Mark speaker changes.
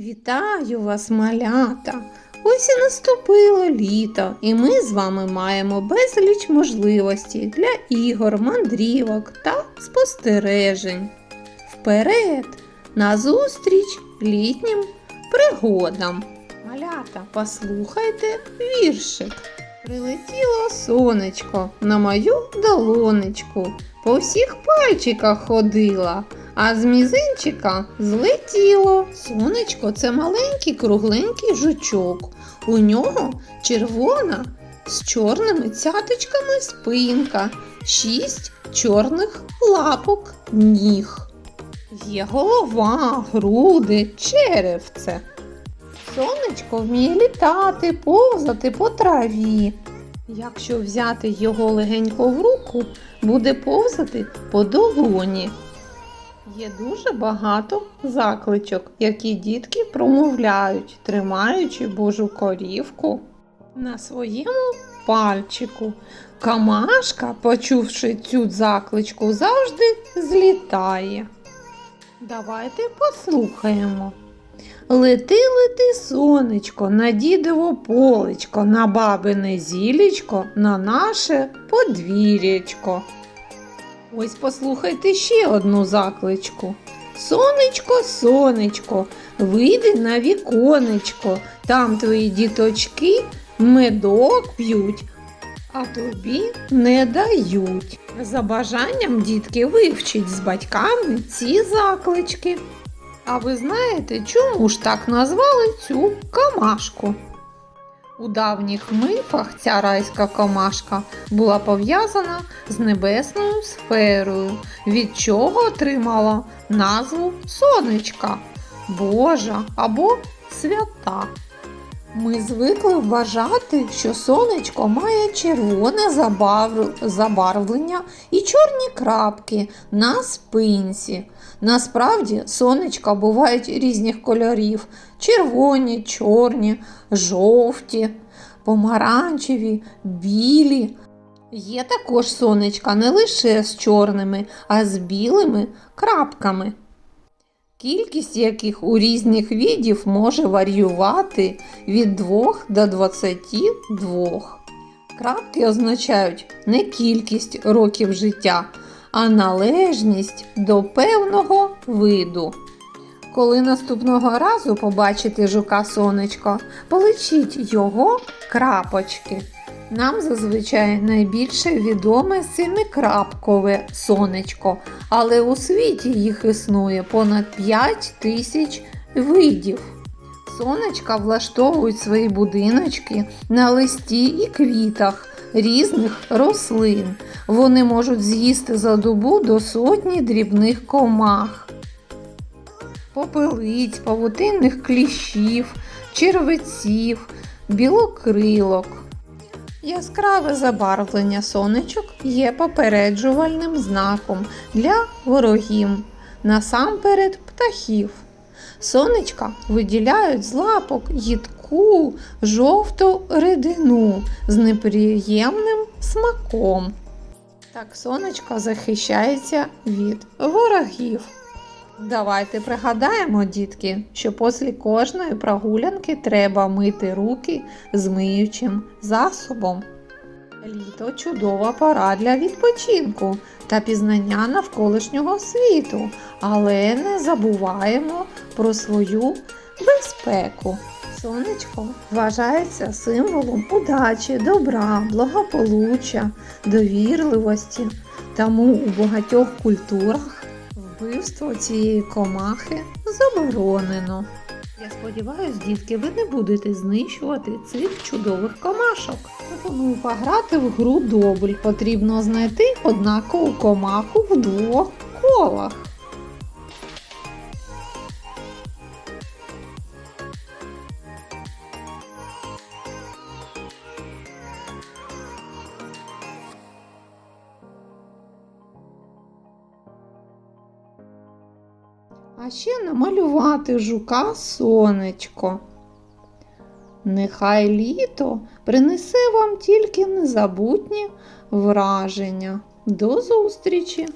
Speaker 1: Вітаю вас, малята! Ось і наступило літо, і ми з вами маємо безліч можливостей для ігор, мандрівок та спостережень. Вперед! Назустріч літнім пригодам. Малята, послухайте віршик. Прилетіло сонечко на мою долонечку, по всіх пальчиках ходила, а з мізинчика злетіло. Сонечко це маленький кругленький жучок. У нього червона з чорними цяточками спинка, шість чорних лапок ніг. Є голова, груди, черевце. Сонечко вміє літати, повзати по траві. Якщо взяти його легенько в руку, буде повзати по долоні. Є дуже багато закличок, які дітки промовляють, тримаючи Божу корівку на своєму пальчику. Камашка, почувши цю закличку, завжди злітає. Давайте послухаємо. Лети, лети, сонечко, на дідово полечко, на бабине зілечко, на наше подвір'ячко. Ось послухайте ще одну закличку. Сонечко, сонечко, вийди на віконечко, там твої діточки медок п'ють, а тобі не дають. За бажанням дітки вивчить з батьками ці заклички. А ви знаєте, чому ж так назвали цю камашку? У давніх мифах ця райська комашка була пов'язана з небесною сферою, від чого отримала назву сонечка, Божа або свята. Ми звикли вважати, що сонечко має червоне забарвлення і чорні крапки на спинці. Насправді сонечка бувають різних кольорів: червоні, чорні, жовті, помаранчеві, білі. Є також сонечка не лише з чорними, а з білими крапками кількість яких у різних видів може варіювати від 2 до 22. Крапки означають не кількість років життя, а належність до певного виду. Коли наступного разу побачите жука сонечко, полечіть його крапочки. Нам зазвичай найбільше відоме семикрапкове сонечко, але у світі їх існує понад 5 тисяч видів. Сонечка влаштовують свої будиночки на листі і квітах різних рослин. Вони можуть з'їсти за добу до сотні дрібних комах, попелиць, павутинних кліщів, червеців, білокрилок. Яскраве забарвлення сонечок є попереджувальним знаком для ворогів, насамперед птахів. Сонечка виділяють з лапок їдку жовту рідину з неприємним смаком. Так сонечко захищається від ворогів. Давайте пригадаємо, дітки, що після кожної прогулянки треба мити руки з миючим засобом. Літо чудова пора для відпочинку та пізнання навколишнього світу, але не забуваємо про свою безпеку. Сонечко вважається символом удачі, добра, благополуччя, довірливості. Тому у багатьох культурах вбивство цієї комахи заборонено. Я сподіваюся, дітки, ви не будете знищувати цих чудових комашок. Пропоную пограти в гру Добль. Потрібно знайти однакову комаху в двох колах. А ще намалювати жука сонечко. Нехай літо принесе вам тільки незабутні враження. До зустрічі!